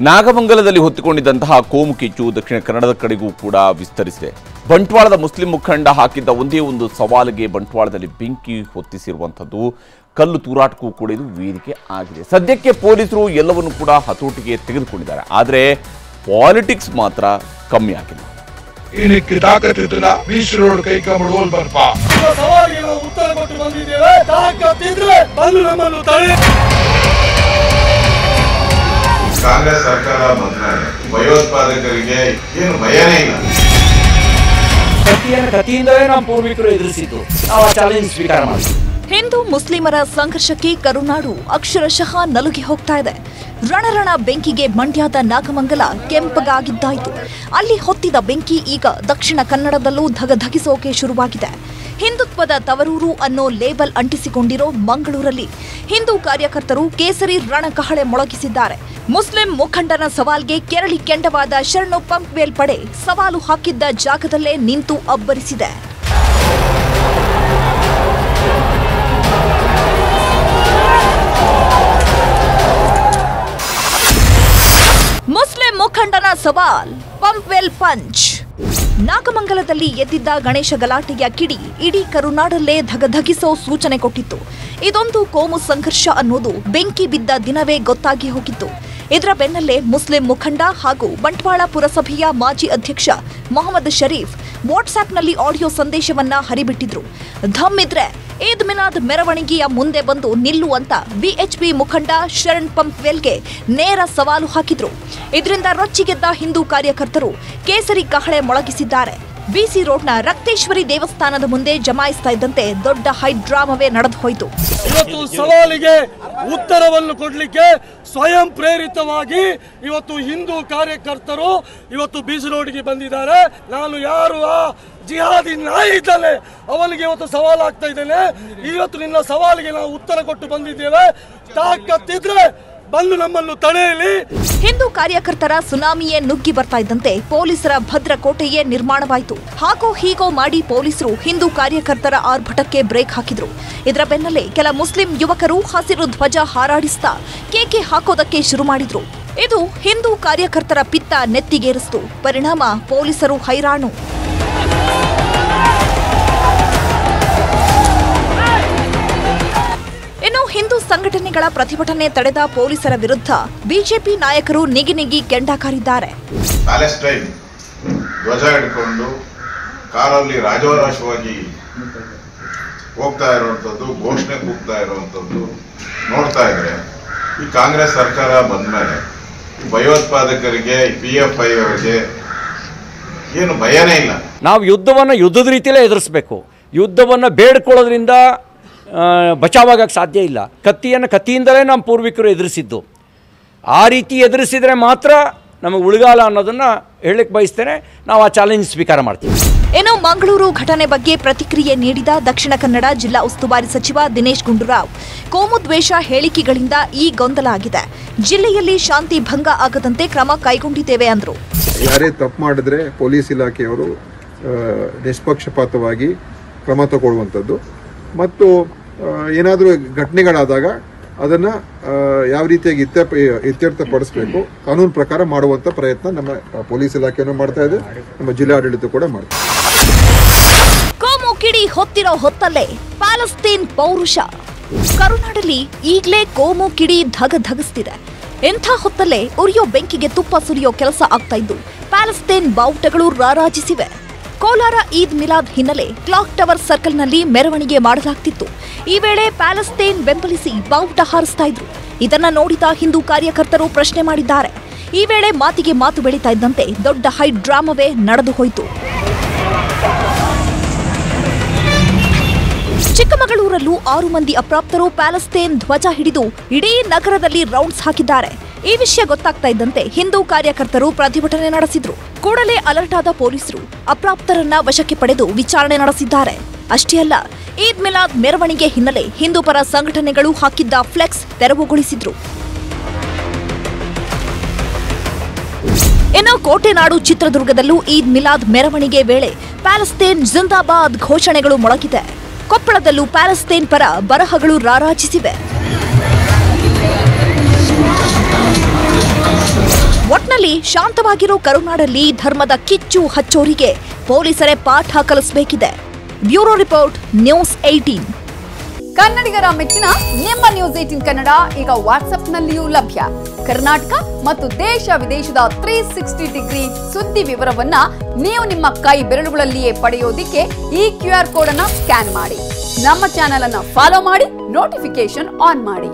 ನಾಗಮಂಗಲದಲ್ಲಿ ಹೊತ್ತಿಕೊಂಡಿದ್ದಂತಹ ಕೋಮು ಕಿಚ್ಚು ದಕ್ಷಿಣ ಕನ್ನಡದ ಕಡೆಗೂ ಕೂಡ ವಿಸ್ತರಿಸಿದೆ. ಬಂಟ್ವಾಳದ ಮುಸ್ಲಿಂ ಮುಖಂಡ ಹಾಕಿದ್ದ ಒಂದೇ ಒಂದು ಸವಾಲಿಗೆ ಬಂಟ್ವಾಳದಲ್ಲಿ ಬೆಂಕಿ ಹೊತ್ತಿಸಿರುವಂಥದ್ದು. ಕಲ್ಲು ತೂರಾಟಕ್ಕೂ ಕೂಡ ಇದು ವೇದಿಕೆ ಆಗಿದೆ. ಸದ್ಯಕ್ಕೆ ಪೊಲೀಸರು ಎಲ್ಲವನ್ನು ಕೂಡ ಹತೋಟಿಗೆ ತೆಗೆದುಕೊಂಡಿದ್ದಾರೆ. ಆದರೆ ಪಾಲಿಟಿಕ್ಸ್ ಮಾತ್ರ ಕಮ್ಮಿ ಆಗಿಲ್ಲ. ಕಾಂಗ್ರೆಸ್ ಸರ್ಕಾರ ಬಂದ್ಮೇಲೆ ಭಯೋತ್ಪಾದಕರಿಗೆ ಏನು ಭಯನೇ ಇಲ್ಲ. ಕತ್ತಿಯನ್ನು ಕತ್ತಿಯಿಂದಲೇ ನಮ್ಮ ಪೂರ್ವಿಕರು ಎದುರಿಸಿದ್ದು ನಾವು ಚಾಲೆಂಜ್ ಸ್ವೀಕಾರ ಮಾಡಿದ್ವಿ ಹಿಂದೂ ಮುಸ್ಲಿಮರ ಸಂಘರ್ಷಕ್ಕೆ ಕರುನಾಡು ಅಕ್ಷರಶಃ ನಲುಗಿ ಹೋಗ್ತಾ ಇದೆ. ರಣರಣ ಬೆಂಕಿಗೆ ಮಂಡ್ಯದ ನಾಗಮಂಗಲ ಕೆಂಪಗಾಗಿದ್ದಾಯಿತು. ಅಲ್ಲಿ ಹೊತ್ತಿದ ಬೆಂಕಿ ಈಗ ದಕ್ಷಿಣ ಕನ್ನಡದಲ್ಲೂ ಧಗಧಗಿಸೋಕೆ ಶುರುವಾಗಿದೆ. ಹಿಂದುತ್ವದ ತವರೂರು ಅನ್ನೋ ಲೇಬಲ್ ಅಂಟಿಸಿಕೊಂಡಿರೋ ಮಂಗಳೂರಲ್ಲಿ ಹಿಂದೂ ಕಾರ್ಯಕರ್ತರು ಕೇಸರಿ ರಣಕಹಳೆ ಮೊಳಗಿಸಿದ್ದಾರೆ. ಮುಸ್ಲಿಂ ಮುಖಂಡನ ಸವಾಲ್ಗೆ ಕೆರಳಿ ಕೆಂಡವಾದ ಶರಣು ಪಂಪ್ವೇಲ್ ಪಡೆ ಸವಾಲು ಹಾಕಿದ್ದ ಜಾಗದಲ್ಲೇ ನಿಂತು ಅಬ್ಬರಿಸಿದೆ. ಮುಸ್ಲಿಂ ಮುಖಂಡನ ಸವಾಲ್, ಪಂಪ್ವೆಲ್ ಪಂಚ್. ನಾಗಮಂಗಲದಲ್ಲಿ ಎದ್ದಿದ್ದ ಗಣೇಶ ಗಲಾಟೆಯ ಕಿಡಿ ಇಡೀ ಕರುನಾಡಲ್ಲೇ ಧಗಧಗಿಸೋ ಸೂಚನೆ ಕೊಟ್ಟಿತ್ತು. ಇದೊಂದು ಕೋಮು ಸಂಘರ್ಷ ಅನ್ನೋದು ಬೆಂಕಿ ಬಿದ್ದ ದಿನವೇ ಗೊತ್ತಾಗಿ ಹೋಗಿತ್ತು. ಇದರ ಬೆನ್ನಲ್ಲೇ ಮುಸ್ಲಿಂ ಮುಖಂಡ ಹಾಗೂ ಬಂಟ್ವಾಳ ಪುರಸಭೆಯ ಮಾಜಿ ಅಧ್ಯಕ್ಷ ಮೊಹಮ್ಮದ್ ಶರೀಫ್ ವಾಟ್ಸ್ಆಪ್ನಲ್ಲಿ ಆಡಿಯೋ ಸಂದೇಶವನ್ನ ಹರಿಬಿಟ್ಟಿದ್ರು. ಧಮ್ ಇದ್ರೆ ಈದ್ ಮಿನಾದ್ ಮೆರವಣಿಗೆಯ ಮುಂದೆ ಬಂದು ನಿಲ್ಲುವಂತ ಬಿಎಚ್ಪಿ ಮುಖಂಡ ಶರಣ್ ಪಂಪ್ವೆಲ್ಗೆ ನೇರ ಸವಾಲು ಹಾಕಿದ್ರು. ಇದರಿಂದ ರೊಚ್ಚಿಗೆದ್ದ ಹಿಂದೂ ಕಾರ್ಯಕರ್ತರು ಕೇಸರಿ ಕಹಳೆ ಮೊಳಗಿಸಿದ್ದಾರೆ. ಬಿಸಿ ರೋಡ್ನ ರಕ್ತೇಶ್ವರಿ ದೇವಸ್ಥಾನದ ಮುಂದೆ ಜಮಾಯಿಸ್ತಾ ಇದ್ದಂತೆ ದೊಡ್ಡ ಹೈ ಡ್ರಾಮವೇ ನಡೆದು ಹೋಯಿತು ಇವತ್ತು ಸವಾಲಿಗೆ ಉತ್ತರವನ್ನು ಕೊಡಲಿಕ್ಕೆ ಸ್ವಯಂ ಪ್ರೇರಿತವಾಗಿ ಇವತ್ತು ಹಿಂದೂ ಕಾರ್ಯಕರ್ತರು ಇವತ್ತು ಬಿಸಿ ರೋಡ್ಗೆ ಬಂದಿದ್ದಾರೆ. ನಾನು ಯಾರು? ಆ ಜಿಹಾದಿ ನಾಯಿ ಇದ್ದಾನೆ. ಅವನಿಗೆ ಇವತ್ತು ಸವಾಲು ಆಗ್ತಾ ಇದ್ದೇನೆ ಇವತ್ತು ನಿನ್ನ ಸವಾಲಿಗೆ ನಾವು ಉತ್ತರ ಕೊಟ್ಟು ಬಂದಿದ್ದೇವೆ. ತಾಕತ್ತಿದ್ರೆ ಬಂದು ನಮ್ಮನ್ನು ತಡೆಯಲಿ. ಹಿಂದೂ ಕಾರ್ಯಕರ್ತರ ಸುನಾಮಿಯೇ ನುಗ್ಗಿ ಬರ್ತಾ ಇದ್ದಂತೆ ಪೊಲೀಸರ ಭದ್ರ ಕೋಟೆಯೇ ನಿರ್ಮಾಣವಾಯಿತು. ಹಾಗೋ ಹೀಗೋ ಮಾಡಿ ಪೊಲೀಸರು ಹಿಂದೂ ಕಾರ್ಯಕರ್ತರ ಆರ್ಭಟಕ್ಕೆ ಬ್ರೇಕ್ ಹಾಕಿದ್ರು. ಇದರ ಬೆನ್ನಲ್ಲೇ ಕೆಲ ಮುಸ್ಲಿಂ ಯುವಕರು ಹಸಿರು ಧ್ವಜ ಹಾರಾಡಿಸ್ತಾ ಕೇಕೆ ಹಾಕೋದಕ್ಕೆ ಶುರು ಮಾಡಿದ್ರು. ಇದು ಹಿಂದೂ ಕಾರ್ಯಕರ್ತರ ಪಿತ್ತ ನೆತ್ತಿಗೇರಿಸಿತು. ಪರಿಣಾಮ ಪೊಲೀಸರು ಹೈರಾಣು. ಇನ್ನು ಹಿಂದೂ ಸಂಘಟನೆಗಳ ಪ್ರತಿಭಟನೆ ತಡೆದ ಪೊಲೀಸರ ವಿರುದ್ಧ ಬಿಜೆಪಿ ನಾಯಕರು ನಿಗಿ ನಿಗಿ ಕೆಂಡ ಕಾರಿದ್ದಾರೆ ಪ್ಯಾಲೆಸ್ಟೈನ್ ಧ್ವಜ ಹಿಡ್ಕೊಂಡು ಕಾರಲ್ಲಿ ರಾಜವರಾಶವಾಗಿ ಹೋಗ್ತಾ ಇರುವಂಥದ್ದು ಘೋಷಣೆ ಕೂಗ್ತಾ ಇರುವಂಥದ್ದು ನೋಡ್ತಾ ಇದ್ರೆ ಈ ಕಾಂಗ್ರೆಸ್ ಸರ್ಕಾರ ಬಂದ ಮೇಲೆ ಭಯೋತ್ಪಾದಕರಿಗೆ ಪಿ ಎಫ್ ಐ ಅವರಿಗೆ ಏನು ಭಯನೇ ಇಲ್ಲ. ನಾವು ಯುದ್ಧವನ್ನು ಯುದ್ಧದ ರೀತಿಯಲ್ಲೇ ಎದುರಿಸಬೇಕು. ಯುದ್ಧವನ್ನು ಬೇಡ್ಕೊಳ್ಳೋದ್ರಿಂದ ಬಚಾವಾಗಕ್ಕೆ ಸಾಧ್ಯ ಇಲ್ಲ. ಕತ್ತಿಯನ್ನು ಕತ್ತಿಯಿಂದಲೇ ನಮ್ಮ ಪೂರ್ವಿಕರು ಎದುರಿಸಿದ್ದು. ಆ ರೀತಿ ಎದುರಿಸಿದರೆ ಮಾತ್ರ ನಮಗೆ ಉಳಿಗಾಲ ಅನ್ನೋದನ್ನು ಹೇಳಕ್ಕೆ ಬಯಸ್ತೇನೆ. ನಾವು ಆ ಚಾಲೆಂಜ್ ಸ್ವೀಕಾರ ಮಾಡ್ತೀವಿ. ಇನ್ನು ಮಂಗಳೂರು ಘಟನೆ ಬಗ್ಗೆ ಪ್ರತಿಕ್ರಿಯೆ ನೀಡಿದ ದಕ್ಷಿಣ ಕನ್ನಡ ಜಿಲ್ಲಾ ಉಸ್ತುವಾರಿ ಸಚಿವ ದಿನೇಶ್ ಗುಂಡೂರಾವ್. ಕೋಮು ದ್ವೇಷ ಹೇಳಿಕೆಗಳಿಂದ ಈ ಗೊಂದಲ ಆಗಿದೆ. ಜಿಲ್ಲೆಯಲ್ಲಿ ಶಾಂತಿ ಭಂಗ ಆಗದಂತೆ ಕ್ರಮ ಕೈಗೊಂಡಿದ್ದೇವೆ ಅಂದರು. ಯಾರೇ ತಪ್ಪು ಮಾಡಿದ್ರೆ ಪೊಲೀಸ್ ಇಲಾಖೆಯವರು ನಿಷ್ಪಕ್ಷಪಾತವಾಗಿ ಕ್ರಮ ತಗೊಳ್ಳುವಂಥದ್ದು. ಮತ್ತು ಏನಾದರೂ ಘಟನೆಗಳಾದಾಗ ಅದನ್ನು ಯಾವ ರೀತಿಯಾಗಿ ಇತ್ಯರ್ಥ ಇತ್ಯರ್ಥಪಡಿಸಬೇಕು, ಕಾನೂನು ಪ್ರಕಾರ ಮಾಡುವಂಥ ಪ್ರಯತ್ನ ನಮ್ಮ ಪೊಲೀಸ್ ಇಲಾಖೆಯನ್ನು ಮಾಡ್ತಾ ಇದೆ. ನಮ್ಮ ಜಿಲ್ಲಾಡಳಿತ ಕೂಡ ಮಾಡ್ತಾ ಕೋಮು ಕಿಡಿ ಹೊತ್ತಿರೋ ಹೊತ್ತಲ್ಲೇ ಪ್ಯಾಲೆಸ್ತೀನ್ ಪೌರುಷ. ಕರುನಾಡಲ್ಲಿ ಈಗಲೇ ಕೋಮು ಕಿಡಿ ಧಗ ಧಗಿಸ್ತಿದೆ. ಎಂಥ ಹೊತ್ತಲ್ಲೇ ಉರಿಯೋ ಬೆಂಕಿಗೆ ತುಪ್ಪ ಸುರಿಯೋ ಕೆಲಸ ಆಗ್ತಾ ಇದ್ದು, ಪ್ಯಾಲೆಸ್ತೀನ್ ಬಾವುಟಗಳು ರಾರಾಜಿಸಿವೆ. ಕೋಲಾರ ಈದ್ ಮಿಲಾದ್ ಹಿನ್ನೆಲೆ ಕ್ಲಾಕ್ ಟವರ್ ಸರ್ಕಲ್ನಲ್ಲಿ ಮೆರವಣಿಗೆ ಮಾಡಲಾಗ್ತಿತ್ತು. ಈ ವೇಳೆ ಪ್ಯಾಲೆಸ್ತೇನ್ ಬೆಂಬಲಿಸಿ ಬಾವುಟ ಹಾರಿಸ್ತಾ ಇದ್ರು. ಇದನ್ನ ನೋಡಿದ ಹಿಂದೂ ಕಾರ್ಯಕರ್ತರು ಪ್ರಶ್ನೆ ಮಾಡಿದ್ದಾರೆ. ಈ ವೇಳೆ ಮಾತಿಗೆ ಮಾತು ಬೆಳೀತಾ ಇದ್ದಂತೆ ದೊಡ್ಡ ಹೈ ಡ್ರಾಮವೇ ನಡೆದು ಹೋಯಿತು. ಚಿಕ್ಕಮಗಳೂರಲ್ಲೂ ಆರು ಮಂದಿ ಅಪ್ರಾಪ್ತರು ಪ್ಯಾಲೆಸ್ತೇನ್ ಧ್ವಜ ಹಿಡಿದು ಇಡೀ ನಗರದಲ್ಲಿ ರೌಂಡ್ಸ್ ಹಾಕಿದ್ದಾರೆ. ಈ ವಿಷಯ ಗೊತ್ತಾಗ್ತಾ ಇದ್ದಂತೆ ಹಿಂದೂ ಕಾರ್ಯಕರ್ತರು ಪ್ರತಿಭಟನೆ ನಡೆಸಿದ್ರು. ಕೂಡಲೇ ಅಲರ್ಟ್ ಆದ ಪೊಲೀಸರು ಅಪ್ರಾಪ್ತರನ್ನ ವಶಕ್ಕೆ ಪಡೆದು ವಿಚಾರಣೆ ನಡೆಸಿದ್ದಾರೆ. ಅಷ್ಟೇ ಅಲ್ಲ, ಈದ್ ಮಿಲಾದ್ ಮೆರವಣಿಗೆ ಹಿನ್ನೆಲೆ ಹಿಂದೂ ಪರ ಸಂಘಟನೆಗಳು ಹಾಕಿದ್ದ ಫ್ಲೆಕ್ಸ್ ತೆರವುಗೊಳಿಸಿದ್ರು. ಇನ್ನು ಕೋಟೆನಾಡು ಚಿತ್ರದುರ್ಗದಲ್ಲೂ ಈದ್ ಮಿಲಾದ್ ಮೆರವಣಿಗೆ ವೇಳೆ ಪ್ಯಾಲೆಸ್ತೇನ್ ಜಿಂದಾಬಾದ್ ಘೋಷಣೆಗಳು ಮೊಳಗಿದೆ ಕೊಪ್ಪಳದಲ್ಲೂ ಪ್ಯಾಲೆಸ್ತೇನ್ ಪರ ಬರಹಗಳು ರಾರಾಜಿಸಿವೆ. ಒಟ್ನಲ್ಲಿ ಶಾಂತವಾಗಿರೋ ಕರುನಾಡಲ್ಲಿ ಧರ್ಮದ ಕಿಚ್ಚು ಹಚ್ಚೋರಿಗೆ ಪೊಲೀಸರೇ ಪಾಠ ಕಲಿಸಬೇಕಿದೆ. ಬ್ಯೂರೋ ರಿಪೋರ್ಟ್, ನ್ಯೂಸ್ ಏಟೀನ್ ಕನ್ನಡಿಗರ ಮೆಚ್ಚಿನ ನಿಮ್ಮ ನ್ಯೂಸ್ ಏಟೀನ್ ಕನ್ನಡ ಈಗ ವಾಟ್ಸ್ಆಪ್ನಲ್ಲಿಯೂ ಲಭ್ಯ. ಕರ್ನಾಟಕ ಮತ್ತು ದೇಶ ವಿದೇಶದ ತ್ರೀ ಸಿಕ್ಸ್ಟಿ ಡಿಗ್ರಿ ಸುದ್ದಿ ವಿವರವನ್ನ ನೀವು ನಿಮ್ಮ ಕೈ ಬೆರಳುಗಳಲ್ಲಿಯೇ ಪಡೆಯೋದಿಕ್ಕೆ ಈ ಕ್ಯೂ ಆರ್ ಕೋಡ್ ಅನ್ನ ಸ್ಕ್ಯಾನ್ ಮಾಡಿ. ನಮ್ಮ ಚಾನೆಲ್ ಅನ್ನ ಫಾಲೋ ಮಾಡಿ ನೋಟಿಫಿಕೇಶನ್ ಆನ್ ಮಾಡಿ.